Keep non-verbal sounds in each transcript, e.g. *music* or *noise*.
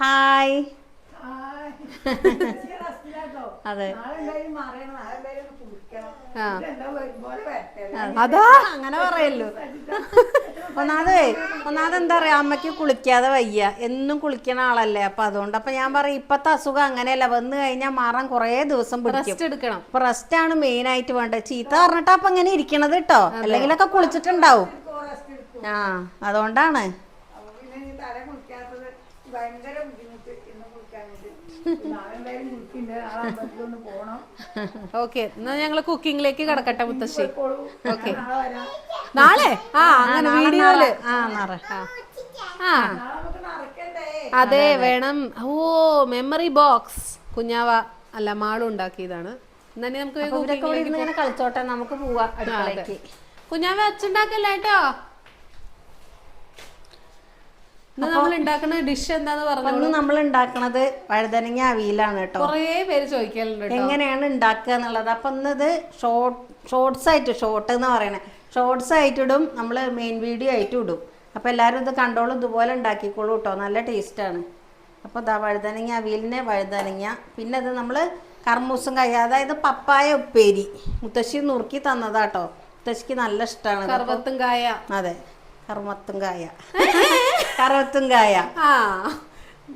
Hi. Hi. *laughs* അതെ. അതാ അങ്ങനെ പറയല്ലോ. *laughs* ഒന്നാമത് ഒന്നാമത് എന്താ പറയാ അമ്മയ്ക്ക് കുളിക്കാതെ വയ്യ. എന്നും കുളിക്കണ ആളല്ലേ. അപ്പൊ അതുകൊണ്ട് അപ്പൊ ഞാൻ പറയും ഇപ്പത്തെ അസുഖം അങ്ങനെയല്ല. വന്നു കഴിഞ്ഞാൽ മാറാൻ കുറേ ദിവസം പിടിക്കും. റെസ്റ്റ് എടുക്കണം. അപ്പൊ റെസ്റ്റ് ആണ് മെയിൻ ആയിട്ട് വേണ്ടത്. ചീത്ത പറഞ്ഞിട്ടാ അപ്പൊ ഇങ്ങനെ ഇരിക്കണത് കേട്ടോ അല്ലെങ്കിലൊക്കെ കുളിച്ചിട്ടുണ്ടാവും. ആ അതുകൊണ്ടാണ് അപ്പൊ പിന്നെ ഈ തല കുളിക്കാത്തത് ഭയങ്കര ബുദ്ധിമുട്ട് ഇന്ന് കുളിക്കാനായിട്ട്. ഓക്കെ എന്നാ ഞങ്ങൾ കുക്കിംഗിലേക്ക് കടക്കട്ടെ മുത്തശ്ശി. ഓക്കെ. നാളെ ആ അങ്ങനെ വീഡിയോയിൽ. ആ നാളെ. ആ? അതെ വേണം. ഓ മെമ്മറി ബോക്സ് കുഞ്ഞാവ അല്ല മാളും ഉണ്ടാക്കിയതാണ്. എന്നാ നമുക്ക് കളിച്ചോട്ടെ. നമുക്ക് പോവാ കുഞ്ഞാവ കേട്ടോ? ഇന്ന് നമ്മൾ ഉണ്ടാക്കുന്ന ഡിഷ് എന്താന്ന് പറഞ്ഞു നമ്മൾ ഉണ്ടാക്കണത് വഴുതനങ്ങ അവിയലാണ് കേട്ടോ. കുറേ പേര് ചോദിക്കലുണ്ട് എങ്ങനെയാണ് ഉണ്ടാക്കുക എന്നുള്ളത്? അപ്പൊ ഇന്നത് ഷോർട്ട് ഷോർട്സ് ആയിട്ട് ഷോർട്ട് എന്ന് പറയണേ. ഷോർട്സ് ആയിട്ട് ഇടും നമ്മൾ മെയിൻ വീഡിയോ ആയിട്ട് ഇടും. അപ്പൊ എല്ലാവരും ഇത് കണ്ടോളും ഇതുപോലെ ഉണ്ടാക്കിക്കോളൂ കേട്ടോ. നല്ല ടേസ്റ്റാണ് അപ്പൊ ഇതാ വഴുതനങ്ങ അവിയലിന് വഴുതനങ്ങ. പിന്നെ അത് നമ്മൾ കർമ്മൂസം കൈ അതായത് പപ്പായ ഉപ്പേരി. മുത്തശ്ശി നുറുക്കി തന്നതാട്ടോ മുത്തശ്ശിക്ക് നല്ല ഇഷ്ടമാണ് കറുവത്തും കായ. അതെ കറുമത്തും കായ. *laughs* കറുവത്തും കായ. ആ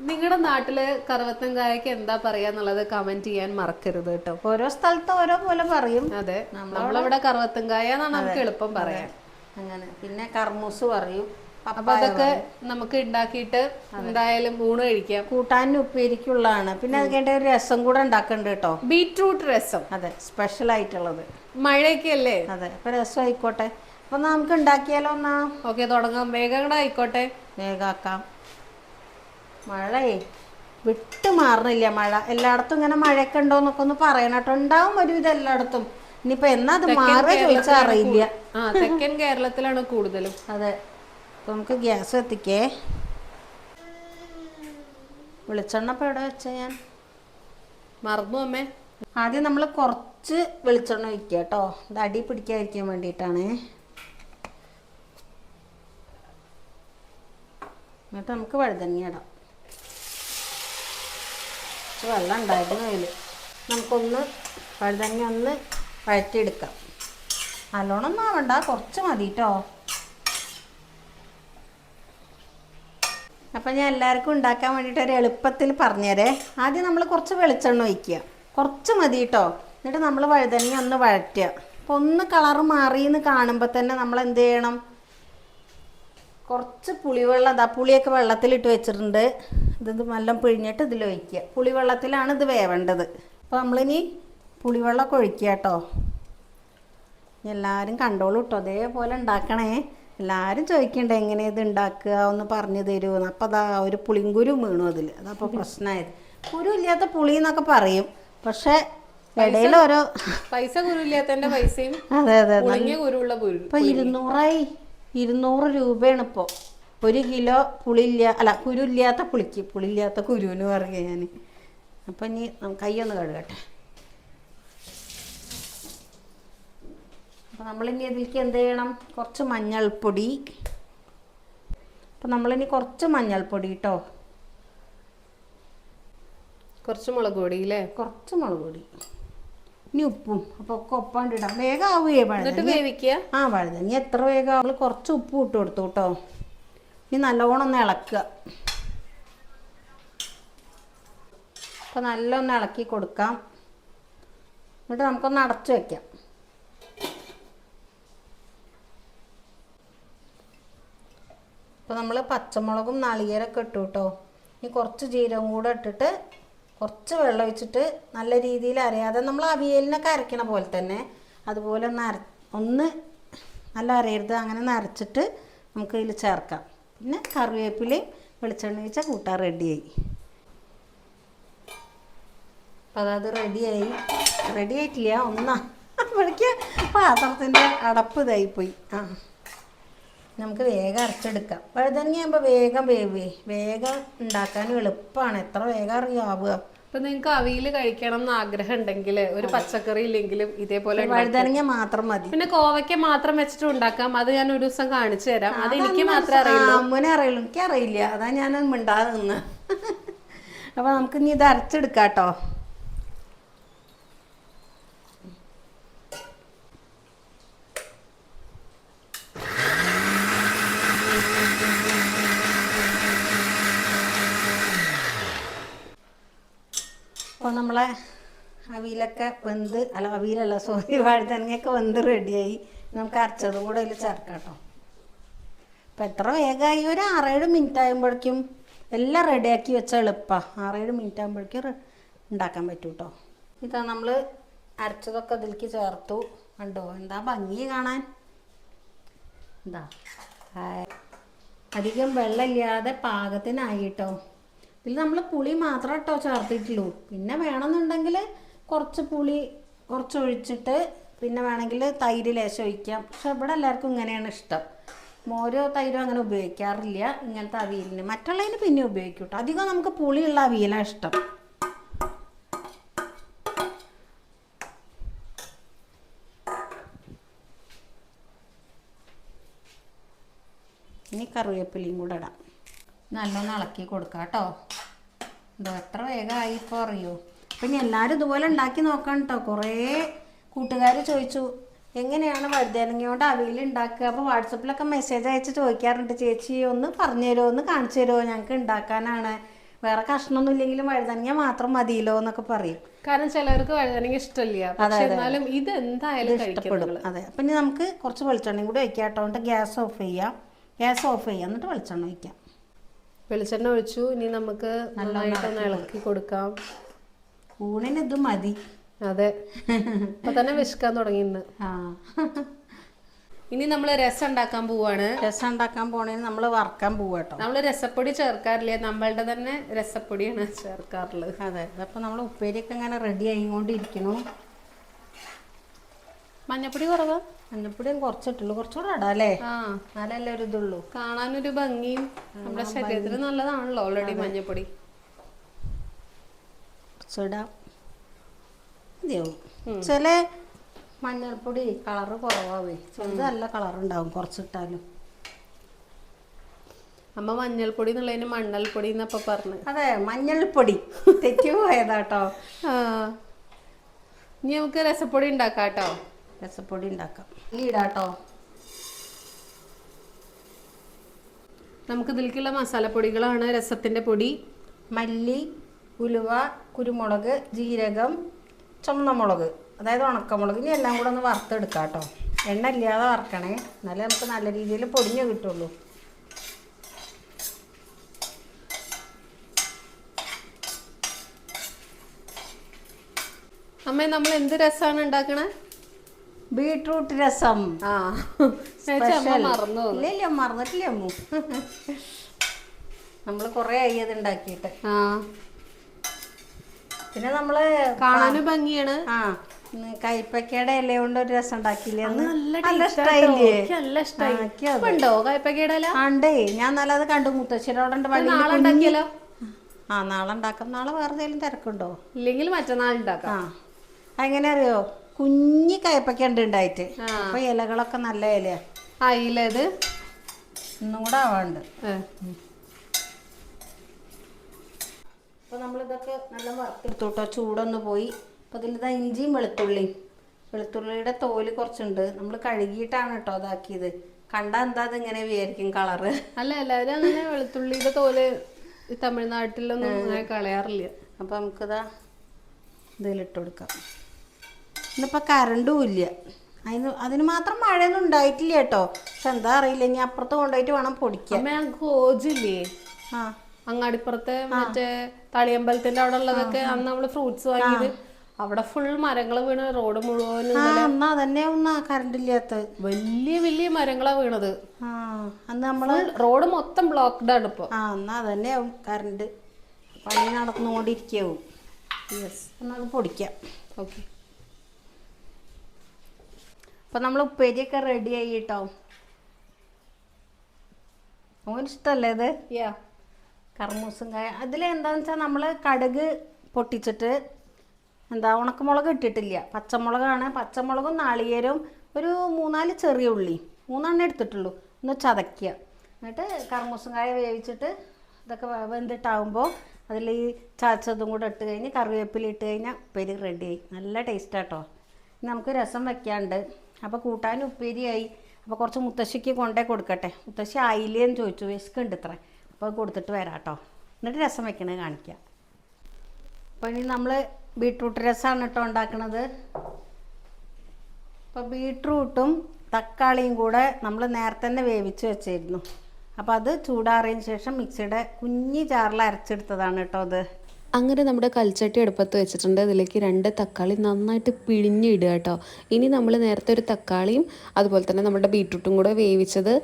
നിങ്ങളുടെ നാട്ടിൽ കറവത്തങ്കായക്ക് എന്താ പറയാന്നുള്ളത് കമന്റ് ചെയ്യാൻ മറക്കരുത് കേട്ടോ. ഓരോ സ്ഥലത്ത് ഓരോ പോലെ പറയും. അതെ നമ്മളിവിടെ കറവത്തങ്കായ കായ എന്നാണ് നമുക്ക് എളുപ്പം പറയാം അങ്ങനെ. പിന്നെ കർമൂസ് പറയും അപ്പൊ അതൊക്കെ നമുക്ക് ഉണ്ടാക്കിയിട്ട് എന്തായാലും ഊണ് കഴിക്കാം. കൂട്ടാനും ഉപ്പേരിക്കുള്ളതാണ്. പിന്നെ അത് കഴിഞ്ഞ ഒരു രസം കൂടെ ഉണ്ടാക്കണ്ട് കേട്ടോ. ബീറ്റ്റൂട്ട് രസം. അതെ സ്പെഷ്യൽ ആയിട്ടുള്ളത്. മഴയൊക്കെ അല്ലേ? അതെ അപ്പൊ രസം ആയിക്കോട്ടെ. അപ്പൊ നമുക്ക് ഉണ്ടാക്കിയാലോ എന്നാ? ഓക്കെ തുടങ്ങാം. വേഗം കൂടെ ആയിക്കോട്ടെ. വേഗാക്കാം മഴയേ വിട്ട് മാറണില്ല മഴ. എല്ലായിടത്തും ഇങ്ങനെ മഴയൊക്കെ ഉണ്ടോന്നൊക്കെ ഒന്ന് പറയണട്ടോ ഉണ്ടാവും ഒരു ഇത് എല്ലായിടത്തും. ഇനിയിപ്പോ എന്നാ അത് മാറുക ചോദിച്ചാൽ അറിയില്ല. ആ തെക്കൻ കേരളത്തിലാണ് കൂടുതലും. അതെ. നമുക്ക് ഗ്യാസ് എത്തിക്കേ വെളിച്ചെണ്ണ ഇപ്പൊ എവിടെ വെച്ച ഞാൻ? മറന്നു അമ്മേ. ആദ്യം നമ്മൾ കുറച്ച് വെളിച്ചെണ്ണ ഒഴിക്കുക കേട്ടോ. ഇത് അടി പിടിക്കാതിരിക്കാൻ വേണ്ടിയിട്ടാണ്. എന്നിട്ട് നമുക്ക് വഴുതനങ്ങ ഇടാം. വെള്ളം ഉണ്ടായിരുന്നു അതിൽ നമുക്കൊന്ന് വഴുതനങ്ങ ഒന്ന് വഴറ്റിയെടുക്കാം. നല്ലോണം ഒന്നും ആവണ്ട കുറച്ച് മതി കേട്ടോ അപ്പം ഞാൻ എല്ലാവർക്കും ഉണ്ടാക്കാൻ വേണ്ടിയിട്ട് ഒരു എളുപ്പത്തിൽ പറഞ്ഞുതരേ ആദ്യം നമ്മൾ കുറച്ച് വെളിച്ചെണ്ണ ഒഴിക്കുക. കുറച്ച് മതി കേട്ടോ എന്നിട്ട് നമ്മൾ വഴുതനങ്ങ ഒന്ന് വഴറ്റുക. അപ്പോൾ ഒന്ന് കളറ് മാറിയെന്ന് കാണുമ്പോൾ തന്നെ നമ്മൾ എന്ത് ചെയ്യണം? കുറച്ച് പുളിവെള്ളം അതാ പുളിയൊക്കെ വെള്ളത്തിലിട്ട് വെച്ചിട്ടുണ്ട്. ഇത് നല്ല പിഴിഞ്ഞിട്ട് ഇതിൽ ഒഴിക്കുക. പുളിവെള്ളത്തിലാണ് ഇത് വേവേണ്ടത്. അപ്പോൾ നമ്മളിനി പുളിവെള്ളമൊക്കെ ഒഴിക്കുക കേട്ടോ. എല്ലാവരും കണ്ടോളൂ കേട്ടോ. അതേപോലെ ഉണ്ടാക്കണേ. എല്ലാവരും ചോദിക്കണ്ടേ എങ്ങനെ ഇത് ഉണ്ടാക്കുക? ഒന്ന് പറഞ്ഞു തരുമെന്ന് അപ്പോൾ അതാ ഒരു പുളിങ്കുരു വീണു അതിൽ അതപ്പോൾ പ്രശ്നമായത്. കുരു ഇല്ലാത്ത പുളി എന്നൊക്കെ പറയും. പക്ഷേ ഇടയിൽ ഓരോ പൈസ കുരുല്ലാത്തന്റെ പൈസയും അതെ അതെ അതെ. ഇരുന്നൂറായി. ഇരുന്നൂറ് രൂപയാണ് ഇപ്പോൾ ഒരു കിലോ പുളില്ല അല്ല കുരുല്ലാത്ത പുളിക്ക് പുളില്ലാത്ത കുരുവിന് പറയുക ഞാൻ അപ്പം ഇനി നമുക്ക് കൈയൊന്ന് കഴുകട്ടെ. അപ്പം നമ്മളിനി ഇതിലേക്ക് എന്ത് ചെയ്യണം? കുറച്ച് മഞ്ഞൾപ്പൊടി. അപ്പം നമ്മളിനി കുറച്ച് മഞ്ഞൾപ്പൊടി കേട്ടോ കുറച്ച് മുളക് പൊടി അല്ലേ കുറച്ച് മുളക് പൊടി. ഇനി ഉപ്പും. അപ്പോൾ ഒക്കെ ഒപ്പാണ്ടിടാം വേഗം ആവുകയെ വഴുതനങ്ങ ആ വഴുതനങ്ങ എത്ര വേഗം അവൾ കുറച്ച് ഉപ്പ് ഇട്ട് കൊടുത്തു കേട്ടോ. ഇനി നല്ലോണം ഒന്ന് ഇളക്കുക. അപ്പോൾ നല്ലൊന്ന് ഇളക്കി കൊടുക്കാം. എന്നിട്ട് നമുക്കൊന്ന് അടച്ചു വെക്കാം. അപ്പോൾ നമ്മൾ പച്ചമുളകും നാളികേരമൊക്കെ ഇട്ടു കേട്ടോ. ഇനി കുറച്ച് ജീരകം കൂടെ ഇട്ടിട്ട് കുറച്ച് വെള്ളം ഒഴിച്ചിട്ട് നല്ല രീതിയിൽ അരയാതെ നമ്മൾ അവിയലിനൊക്കെ അരയ്ക്കണ പോലെ തന്നെ അതുപോലെ ഒന്ന് അര ഒന്ന് നല്ല അരയരുത് അങ്ങനെ ഒന്ന് അരച്ചിട്ട് നമുക്ക് ഇതിൽ ചേർക്കാം. പിന്നെ കറിവേപ്പിലയും വെളിച്ചെണ്ണ ഒഴിച്ചാൽ കൂട്ടാൻ റെഡിയായി അപ്പം അതത് റെഡിയായി റെഡി ആയിട്ടില്ല ഒന്നാ അപ്പോഴേക്ക് പാത്രത്തിന്റെ അടപ്പ് ഇതായിപ്പോയി. ആ. നമുക്ക് വേഗം അരച്ചെടുക്കാം. വഴുതനങ്ങ ആകുമ്പോൾ വേഗം വേവേ. വേഗം ഉണ്ടാക്കാൻ എളുപ്പമാണ് എത്ര വേഗം അറിയാവുക. ഇപ്പൊ നിങ്ങൾക്ക് അവിയിൽ കഴിക്കണം എന്ന് ആഗ്രഹം ഉണ്ടെങ്കിൽ ഒരു പച്ചക്കറി ഇല്ലെങ്കിലും ഇതേപോലെ. വഴുതനങ്ങ മാത്രം മതി. പിന്നെ കോവയ്ക്ക മാത്രം വെച്ചിട്ട് ഉണ്ടാക്കാം. അത് ഞാൻ ഒരു ദിവസം കാണിച്ചു തരാം. അത് എനിക്ക് മാത്രമേ അറിയുള്ളൂ. അമ്മനെ അറിയുള്ളൂ. എനിക്ക് അറിയില്ല അതാ ഞാൻ മിണ്ടാതെ നിന്ന്. *laughs* അപ്പോൾ നമുക്ക് ഇനി ഇത് അരച്ചെടുക്കാം കേട്ടോ നമ്മളെ അവിയലൊക്കെ വെന്ത് അല്ല അവിയലല്ല സോറി വാഴത്തനങ്ങയൊക്കെ വെന്ത് റെഡിയായി നമുക്ക് അരച്ചതും കൂടെ അതിൽ ചേർക്കാം കേട്ടോ. അപ്പം എത്ര വേഗമായി? ഒരു ആറേഴ് മിനിറ്റ് ആകുമ്പോഴേക്കും എല്ലാം റെഡിയാക്കി വെച്ചാൽ എളുപ്പമാണ് ആറേഴ് മിനിറ്റ് ആകുമ്പോഴേക്കും ഉണ്ടാക്കാൻ പറ്റും കേട്ടോ ഇതാ നമ്മൾ അരച്ചതൊക്കെ അതിലേക്ക് ചേർത്തു. കണ്ടോ? എന്താ ഭംഗി കാണാൻ? എന്താ. അധികം വെള്ളമില്ലാതെ പാകത്തിനായി കേട്ടോ ഇതിൽ നമ്മൾ പുളി മാത്രം കേട്ടോ ചേർത്തിട്ടുള്ളൂ. പിന്നെ വേണമെന്നുണ്ടെങ്കിൽ കുറച്ച് പുളി കുറച്ച് ഒഴിച്ചിട്ട് പിന്നെ വേണമെങ്കിൽ തൈര് ലേശം ഒഴിക്കാം. പക്ഷെ ഇവിടെ എല്ലാവർക്കും ഇങ്ങനെയാണ് ഇഷ്ടം. മോരോ തൈരോ അങ്ങനെ ഉപയോഗിക്കാറില്ല. ഇങ്ങനത്തെ അവിയലിന്. മറ്റുള്ളതിന് പിന്നെ ഉപയോഗിക്കും അധികം നമുക്ക് പുളിയുള്ള അവിയലാണ് ഇഷ്ടം. ഇനി കറിവേപ്പിലയും കൂടെ ഇടാം. നല്ലോണം ഇളക്കി കൊടുക്കാം കേട്ടോ എന്തോ എത്ര വേഗമായി ഇപ്പോൾ അറിയോ അപ്പം ഇനി എല്ലാവരും ഇതുപോലെ ഉണ്ടാക്കി നോക്കണം കേട്ടോ കുറേ കൂട്ടുകാർ ചോദിച്ചു എങ്ങനെയാണ് വഴുതനങ്ങ കൊണ്ട് അവിയൽ ഉണ്ടാക്കുക? അപ്പോൾ വാട്സപ്പിലൊക്കെ മെസ്സേജ് അയച്ച് ചോദിക്കാറുണ്ട് ചേച്ചി ഒന്ന് പറഞ്ഞു തരുമോ? ഒന്ന് കാണിച്ചു തരുമോ? ഞങ്ങൾക്ക് ഉണ്ടാക്കാനാണ്. വേറെ കഷ്ണമൊന്നും ഇല്ലെങ്കിലും വഴുതനങ്ങ മാത്രം മതിയല്ലോ എന്നൊക്കെ പറയും. കാരണം ചിലർക്ക് വഴുതനങ്ങ ഇഷ്ടമില്ല. എന്നാലും ഇത് എന്തായാലും ഇഷ്ടപ്പെടും. അതെ. അപ്പം ഇനി നമുക്ക് കുറച്ച് വെളിച്ചെണ്ണയും കൂടി വയ്ക്കാം കേട്ടോ ഗ്യാസ് ഓഫ് ചെയ്യാം. ഗ്യാസ് ഓഫ് ചെയ്യാം. എന്നിട്ട് വെളിച്ചെണ്ണ വയ്ക്കാം വെളിച്ചെണ്ണ ഒഴിച്ചു. ഇനി നമുക്ക് നന്നായിട്ടൊന്ന് ഇളക്കി കൊടുക്കാം. ഊണിന് ഇത് മതി. അതെ. ഇപ്പൊ തന്നെ വിശക്കാൻ തുടങ്ങി ഇന്ന്. ആ. ഇനി നമ്മൾ രസം ഉണ്ടാക്കാൻ പോവാണ്. രസം ഉണ്ടാക്കാൻ പോണേന് നമ്മൾ വറക്കാൻ പോവാ കേട്ടോ നമ്മൾ രസപ്പൊടി ചേർക്കാറില്ല? നമ്മളുടെ തന്നെ രസപ്പൊടിയാണ് ചേർക്കാറുള്ളത്. അതെ. അതപ്പോൾ നമ്മൾ ഉപ്പേരിയൊക്കെ ഇങ്ങനെ റെഡി ആയിക്കൊണ്ടിരിക്കണു മഞ്ഞപ്പൊടി കുറവാ? മഞ്ഞപ്പൊടിയും കുറച്ചിട്ടുള്ളൂ കുറച്ചുകൂടെ ഇടാം അല്ലേ? എന്നാലല്ലേ ഒരു ഇതുള്ളൂ. കാണാനൊരു ഭംഗിയും നമ്മുടെ ശരീരത്തിന് നല്ലതാണല്ലോ ഓൾറെഡി മഞ്ഞപ്പൊടി. കുറച്ചിടാം. മതിയാവും ചില മഞ്ഞൾപ്പൊടി കളറ് കുറവാവേ. ചെറുത് നല്ല കളർ ഉണ്ടാവും കുറച്ചിട്ടാലും. അമ്മ മഞ്ഞൾപ്പൊടി എന്നുള്ളതിന് മണ്ണൽപ്പൊടി എന്നപ്പൊ പറഞ്ഞു. അതെ മഞ്ഞൾപ്പൊടി. തെറ്റി പോയതാട്ടോ. ആ. ഇനി നമുക്ക് രസപ്പൊടി ഉണ്ടാക്കാം കേട്ടോ രസപ്പൊടി ഉണ്ടാക്കാം. ഈ ഇടാട്ടോ. നമുക്ക് ഇതിലേക്കുള്ള മസാലപ്പൊടികളാണ്. രസത്തിന്റെ പൊടി. മല്ലി ഉലുവ കുരുമുളക് ജീരകം ചുമന്നമുളക് അതായത് ഉണക്കമുളക്. ഇനി എല്ലാം കൂടെ ഒന്ന് വറുത്തെടുക്കാം കേട്ടോ എണ്ണ ഇല്ലാതെ വറക്കണേ. എന്നാലേ നമുക്ക് നല്ല രീതിയിൽ പൊടിഞ്ഞ് കിട്ടുള്ളൂ. അമ്മേ നമ്മൾ എന്ത് രസമാണ് ഉണ്ടാക്കണേ? ബീട്രൂട്ട് രസം. ഇല്ല മറന്നിട്ടില്ല അമ്മു. നമ്മൾ കുറേ ആയി അത് ഉണ്ടാക്കിയിട്ട് ആ. പിന്നെ നമ്മൾ കാണാനും ഭംഗിയാണ്. ആ കൈപ്പക്കയുടെ ഇല കൊണ്ട് ഒരു രസം ഉണ്ടാക്കിയില്ലേ നല്ല ഉണ്ടോ ഇല? ആണ്ടേ ഞാൻ നല്ല അത് കണ്ടു. മുത്തശ്ശിയുടെ നാളെ കുഞ്ഞ്- ആ നാളെ ഉണ്ടാക്കാം നാളെ വേറെ എന്തെങ്കിലും തിരക്കുണ്ടോ? ഇല്ലെങ്കിൽ മറ്റന്നാൾ ഉണ്ടാക്കാം ആ. എങ്ങനെ അറിയോ? കുഞ്ഞി കയ്പക്ക ഉണ്ട് ഉണ്ടായിട്ട്. ആ. അപ്പൊ ഇലകളൊക്കെ നല്ല ഇലയാ. ഒന്നും കൂടെ ആവാണ്ട്. ഏ. അപ്പോൾ നമ്മളിതൊക്കെ നല്ല വറുത്തെടുത്തോട്ടോ ചൂടൊന്ന് പോയി. അപ്പൊ ഇതിലിതാ ഇഞ്ചിയും വെളുത്തുള്ളിയും. വെളുത്തുള്ളിയുടെ തോൽ കുറച്ചുണ്ട്. നമ്മൾ കഴുകിയിട്ടാണ് കേട്ടോ അതാക്കിയത് കണ്ടാ എന്താ ഇങ്ങനെ വിചാരിക്കും കളറ്. അല്ല എല്ലാവരും അങ്ങനെ വെളുത്തുള്ളിയുടെ തോൽ തമിഴ്നാട്ടിലൊന്നും അങ്ങനെ കളയാറില്ല. അപ്പൊ നമുക്കിതാ ഇതിലിട്ട് കൊടുക്കാം. ഇന്നിപ്പോൾ കറണ്ടും ഇല്ല. അതിന് അതിന് മാത്രം മഴയൊന്നും ഉണ്ടായിട്ടില്ല കേട്ടോ. പക്ഷെ എന്താ അറിയില്ല ഇനി അപ്പുറത്ത് കൊണ്ടുപോയിട്ട് വേണം പൊടിക്കാൻ. ഗോജില്ലേ ആ. അങ്ങാടിപ്പുറത്തെ മറ്റേ തളിയമ്പലത്തിന്റെ അവിടെ ഉള്ളതൊക്കെ അന്ന് നമ്മൾ ഫ്രൂട്ട്സ് വാങ്ങിയത്. അവിടെ ഫുൾ മരങ്ങൾ വീണ് റോഡ് മുഴുവൻ അതന്നെ ഒന്നാ കറണ്ട് ഇല്ലാത്ത വലിയ വലിയ മരങ്ങളാ വീണത്. ആ അന്ന് നമ്മൾ റോഡ് മൊത്തം ബ്ലോക്ക്ഡ് ആണ് ഇപ്പൊ. ആ എന്നാ അതന്നെ ആവും കറണ്ട് പണി നടന്നുകൊണ്ടിരിക്കാവും. യെസ് എന്നാൽ പൊടിക്കാം. ഓക്കെ അപ്പം നമ്മൾ ഉപ്പേരിയൊക്കെ റെഡി ആയി കേട്ടോ ഇഷ്ടല്ലേ ഇഷ്ടമല്ലേ ഇത്? യാ കർമൂസും കായ അതിൽ എന്താണെന്ന് വെച്ചാൽ നമ്മൾ കടുക് പൊട്ടിച്ചിട്ട് എന്താ ഉണക്കമുളക് ഇട്ടിട്ടില്ല. പച്ചമുളകാണ്. പച്ചമുളകും നാളികേരവും ഒരു മൂന്നാൽ ചെറിയ ഉള്ളി. മൂന്നെണ്ണം എടുത്തിട്ടുള്ളൂ. ഒന്ന് ചതയ്ക്കുക എന്നിട്ട് കർമൂസും കായ വേവിച്ചിട്ട് ഇതൊക്കെ വെന്തിട്ടാവുമ്പോൾ അതിൽ ഈ ചാച്ചതും കൂടെ ഇട്ട് കഴിഞ്ഞ് കറിവേപ്പില ഇട്ട് കഴിഞ്ഞാൽ ഉപ്പേരി റെഡിയായി നല്ല ടേസ്റ്റാട്ടോ ഇനി നമുക്ക് രസം വെക്കാണ്ട്. അപ്പോൾ കൂട്ടാൻ ഉപ്പേരിയായി. അപ്പോൾ കുറച്ച് മുത്തശ്ശിക്ക് കൊണ്ടേ കൊടുക്കട്ടെ. മുത്തശ്ശി ആയില്ലേന്ന് ചോദിച്ചു. വിശക്കുണ്ട് ഇത്ര. അപ്പോൾ കൊടുത്തിട്ട് വരാം കേട്ടോ എന്നിട്ട് രസം വെക്കണേ കാണിക്കാം. അപ്പോൾ ഇനി നമ്മൾ ബീട്രൂട്ട് രസമാണ് കേട്ടോ ഉണ്ടാക്കണത്. അപ്പോൾ ബീട്രൂട്ടും തക്കാളിയും കൂടെ നമ്മൾ നേരത്തെ തന്നെ വേവിച്ച് വെച്ചിരുന്നു. അപ്പോൾ അത് ചൂടാറിയതിന് ശേഷം മിക്സിയുടെ കുഞ്ഞി ജാറിൽ അരച്ചെടുത്തതാണ് കേട്ടോ അത് അങ്ങനെ നമ്മുടെ കൽച്ചട്ടി അടുപ്പത്ത് വെച്ചിട്ടുണ്ട്. അതിലേക്ക് രണ്ട് തക്കാളി നന്നായിട്ട് പിഴിഞ്ഞിടുക കേട്ടോ. ഇനി നമ്മൾ നേരത്തെ ഒരു തക്കാളിയും അതുപോലെ തന്നെ നമ്മുടെ ബീട്രൂട്ടും കൂടെ വേവിച്ചത്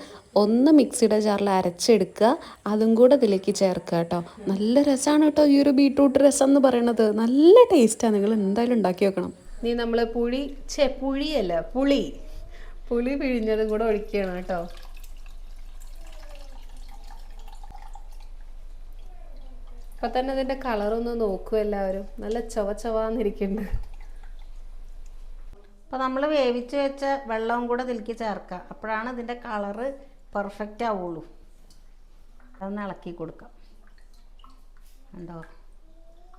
ഒന്ന് മിക്സിയുടെ ജാറിൽ അരച്ചെടുക്കുക. അതും കൂടെ ഇതിലേക്ക് ചേർക്കുക കേട്ടോ. നല്ല രസമാണ് കേട്ടോ ഈ ഒരു ബീട്രൂട്ട് രസം എന്ന് പറയണത്. നല്ല ടേസ്റ്റാണ് നിങ്ങൾ എന്തായാലും ഉണ്ടാക്കി വെക്കണം നീ നമ്മൾ പുളി ചെ പുളിയല്ല പുളി. പുളി പിഴിഞ്ഞതും കൂടെ ഒഴിക്കണം കേട്ടോ. ഇപ്പൊ തന്നെ അതിന്റെ കളറൊന്ന് നോക്കൂ എല്ലാവരും. നല്ല ചവ ചവാന്നിരിക്കുന്നുണ്ട്. അപ്പോൾ നമ്മൾ വേവിച്ച് വെച്ച വെള്ളവും കൂടെ ഇതിലേക്ക് ചേർക്കുക അപ്പോഴാണ് ഇതിന്റെ കളറ് പെർഫെക്റ്റ് ആവുള്ളൂ. അതൊന്ന് ഇളക്കി കൊടുക്കാം. ഉണ്ടോ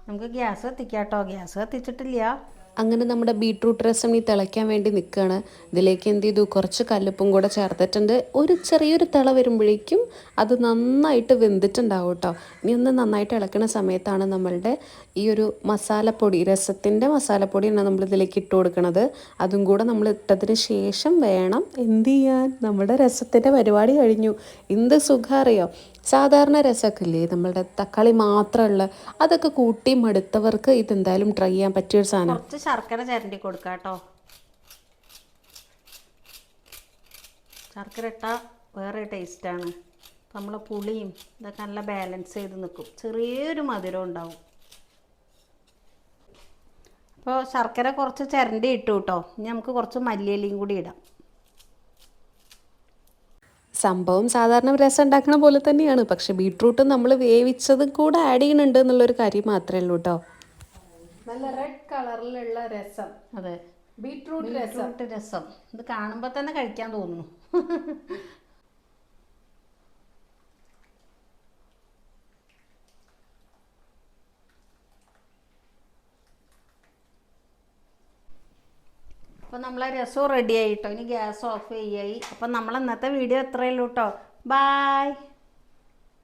നമുക്ക് ഗ്യാസ് കത്തിക്കാം കേട്ടോ ഗ്യാസ് കത്തിച്ചിട്ടില്ല. അങ്ങനെ നമ്മുടെ ബീട്രൂട്ട് രസം ഈ തിളയ്ക്കാൻ വേണ്ടി നിൽക്കുകയാണ്. ഇതിലേക്ക് എന്ത് ചെയ്തു? കുറച്ച് കല്ലുപ്പും കൂടെ ചേർത്തിട്ടുണ്ട്. ഒരു ചെറിയൊരു തിള വരുമ്പോഴേക്കും അത് നന്നായിട്ട് വെന്തിട്ടുണ്ടാവും കേട്ടോ. ഇനി ഒന്ന് നന്നായിട്ട് ഇളക്കുന്ന സമയത്താണ് നമ്മളുടെ ഈ ഒരു മസാലപ്പൊടി രസത്തിന്റെ മസാലപ്പൊടിയാണ് നമ്മൾ ഇതിലേക്ക് ഇട്ട് കൊടുക്കുന്നത് അതും കൂടെ നമ്മൾ ഇട്ടതിന് ശേഷം വേണം എന്ത് ചെയ്യാൻ? നമ്മുടെ രസത്തിന്റെ പരിപാടി കഴിഞ്ഞു. എന്ത് സുഖം അറിയോ? സാധാരണ രസമൊക്കെ ഇല്ലേ നമ്മളുടെ തക്കാളി മാത്രമുള്ള അതൊക്കെ കൂട്ടി മടുത്തവർക്ക് ഇതെന്തായാലും ട്രൈ ചെയ്യാൻ പറ്റിയൊരു സാധനം. ശർക്കര ചിരണ്ടി കൊടുക്കുക കേട്ടോ. ശർക്കര ഇട്ടാൽ വേറെ ടേസ്റ്റാണ് നമ്മളെ പുളിയും ഇതൊക്കെ നല്ല ബാലൻസ് ചെയ്ത് നിൽക്കും ചെറിയൊരു മധുരം ഉണ്ടാവും. അപ്പോൾ ശർക്കര കുറച്ച് ചിരണ്ടി ഇട്ടു കേട്ടോ ഇനി നമുക്ക് കുറച്ച് മല്ലിയലിയും കൂടി ഇടാം. സംഭവം സാധാരണ രസം ഉണ്ടാക്കുന്ന പോലെ തന്നെയാണ്. പക്ഷെ ബീട്രൂട്ട് നമ്മൾ വേവിച്ചതും കൂടെ ആഡ് ചെയ്യുന്നുണ്ട് എന്നുള്ളൊരു കാര്യം മാത്രമേ ഉള്ളൂ കേട്ടോ നല്ല റെഡ് കളറിലുള്ള രസം. അതെ. ബീട്രൂട്ട് രസം ബീട്രൂട്ട് രസം. ഇത് കാണുമ്പോൾ തന്നെ കഴിക്കാൻ തോന്നുന്നു. *laughs* അപ്പം നമ്മളെ രസവും റെഡി ആയിട്ടോ ഇനി ഗ്യാസ് ഓഫ് ചെയ്യായി. അപ്പം നമ്മൾ ഇന്നത്തെ വീഡിയോ എത്രയുള്ളൂ കേട്ടോ ബായ്